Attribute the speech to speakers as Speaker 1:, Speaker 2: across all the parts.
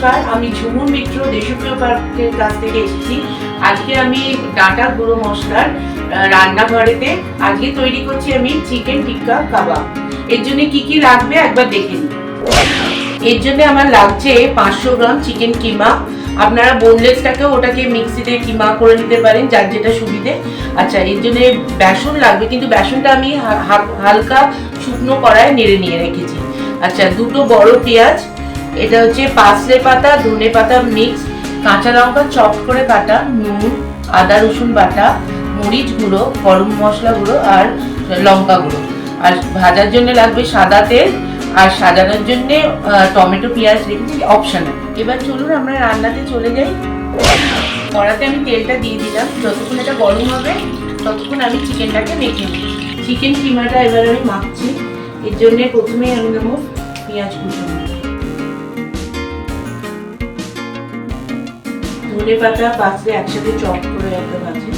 Speaker 1: নমস্কার, আমি ঝুমুর মিত্র দেশপ্রিয় পার্কের কাছ থেকে এসেছি। আজকে আমি ডাটা গুঁড়ো মশলার রান্নাঘরেতে আজকে তৈরি করছি আমি চিকেন টিক্কা কাবাব। এর জন্য কি কি লাগবে একবার দেখে নিন এর জন্য আমার লাগছে পাঁচশো গ্রাম চিকেন কিমা। আপনারা বোনলেসটাকেও ওটাকে মিক্সিতে কিমা করে নিতে পারেন, যার যেটা সুবিধে। আচ্ছা এর জন্য বেসন লাগবে, কিন্তু বেসনটা আমি হালকা শুকনো কড়ায় নেড়ে নিয়ে রেখেছি। আচ্ছা দুটো বড় পেঁয়াজ এটা হচ্ছে পাঁচলে পাতা, ধনে পাতা মিক্স কাঁচা লঙ্কা চপ করে কাটা, নুন, আদা, রসুন বাটা, মরিচ গুঁড়ো, গরম মশলা গুঁড়ো আর লঙ্কা গুঁড়ো। আর ভাজার জন্য লাগবে সাদা তেল, আর সাজানোর জন্য টমেটো, পেঁয়াজ রেখেছি অপশনাল এবার চলুন আমরা রান্নাতে চলে যাই। কড়াতে আমি তেলটা দিয়ে দিলাম। যতক্ষণ এটা গরম হবে, ততক্ষণ আমি চিকেনটাকে মেখে নিই চিকেন কিমাটা এবার আমি মাখছি। এর জন্য প্রথমেই আমি দেবো পেঁয়াজ কুচো। ধনে পাতা পাঁচলে একসাথে চপ করে একটা ভাজি।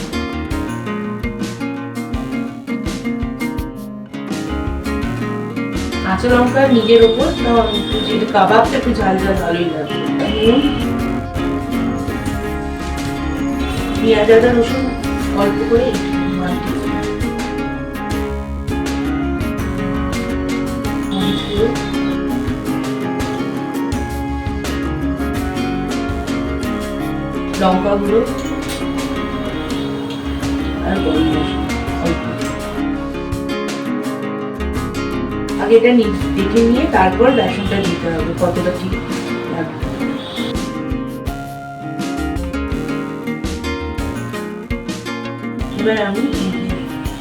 Speaker 1: কাঁচা লঙ্কা নিজের ওপর যেহেতু কাবাবটা একটু ঝাল ঝাল ভালোই লাগবে পেঁয়াজ, আদা, রসুন অল্প করে একটু লঙ্কা গুঁড়ো আর গরম আগে এটা দেখে নিয়ে তারপর বেসনটা দিতে হবে, কতটা এবার আমি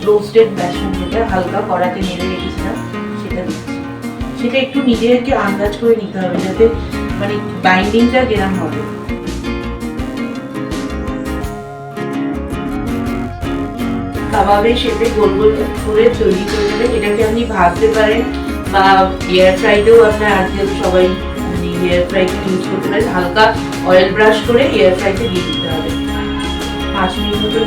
Speaker 1: রোস্টেড বেসন যেটা হালকা কড়াতে নেড়ে রেখেছিলাম, সেটা সেটা একটু নিজেকে আন্দাজ করে নিতে হবে যাতে মানে বাইন্ডিংটা যেরকম হবে। কাবাবের শেপে গোল গোল করে তৈরি করে নেবেন এটাকে আপনি ভাজতে পারেন বা এয়ার ফ্রাইতেও আপনার আজকাল সবাই মানে এয়ার ফ্রাইকে ইউজ করতে পারেন। হালকা অয়েল ব্রাশ করে এয়ার ফ্রাইতে দিয়ে দিতে হবে। পাঁচ মিনিট মতো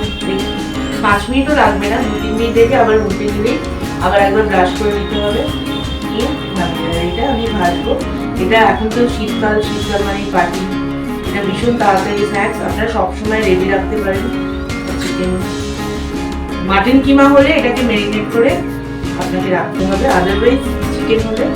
Speaker 1: পাঁচ মিনিটও লাগবে না, দু তিন মিনিট রেখে আবার উল্টে দিলেই আবার একবার ব্রাশ করে দিতে হবে। নামিয়ে এটা আমি ভাজবো। এটা এখন তো শীতকাল শীতকাল মানে পার্টি এটা ভীষণ তাড়াতাড়ি স্ন্যাক্স আপনারা সবসময় রেডি রাখতে পারেন। চিকেন মাটন কিমা হলে এটাকে ম্যারিনেট করে আপনাকে রাখতে হবে আদারওয়াইজ চিকেন হলে।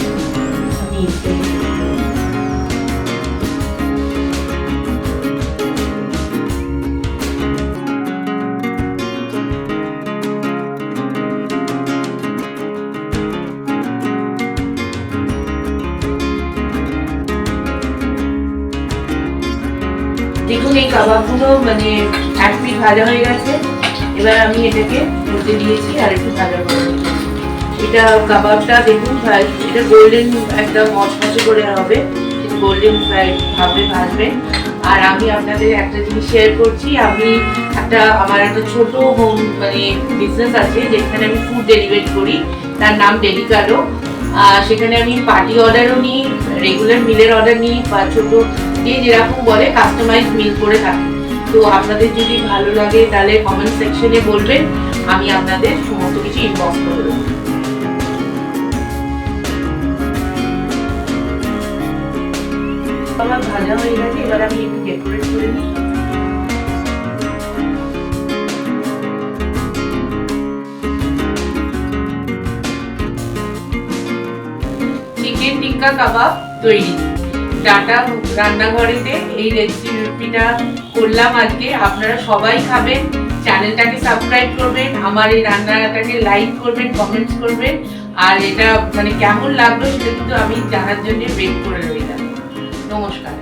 Speaker 1: দেখুন, এই কাবাবগুলো মানে এক পিস ভাজা হয়ে গেছে এবার আমি এটাকে করতে দিয়েছি আর একটু ভাজা করে এটা কাবাবটা দেখুন ভাই- এটা গোল্ডেন একটা মচমচে করে হবে। গোল্ডেন ফ্রাই ভাবে ভাজবেন আর আমি আপনাদের একটা জিনিস শেয়ার করছি আমি একটা আমার একটা ছোট হোম মানে বিজনেস আছে যেখানে আমি ফুড ডেলিভারি করি। তার নাম ডেলিকাডো আহ, সেখানে আমি পার্টি অর্ডারও নিই রেগুলার মিলের অর্ডার নিই বা ছোট যে যেরকম বলে কাস্টমাইজ মিল করে থাকি। তো আপনাদের যদি ভালো লাগে তাহলে কমেন্ট সেকশনে বলবেন, আমি আপনাদের সমস্ত কিছু ইনবক্স করে দেবো। আমার ভাজা হয়ে গেছে, এবার আমি একটু ডেকোরেট করে নিই। চিকেন টিক্কা কাবাব তৈরি। ডাটা রান্নাঘরেতে, এই রেসিপিটা করলাম আজকে। আপনারা সবাই খাবেন চ্যানেলটাকে সাবস্ক্রাইব করবেন, আমার এই রান্নাটাকে লাইক করবেন কমেন্টস করবেন। আর এটা মানে কেমন লাগল সেটা কিন্তু আমি জানার জন্য ওয়েট করে রইলাম। নমস্কার।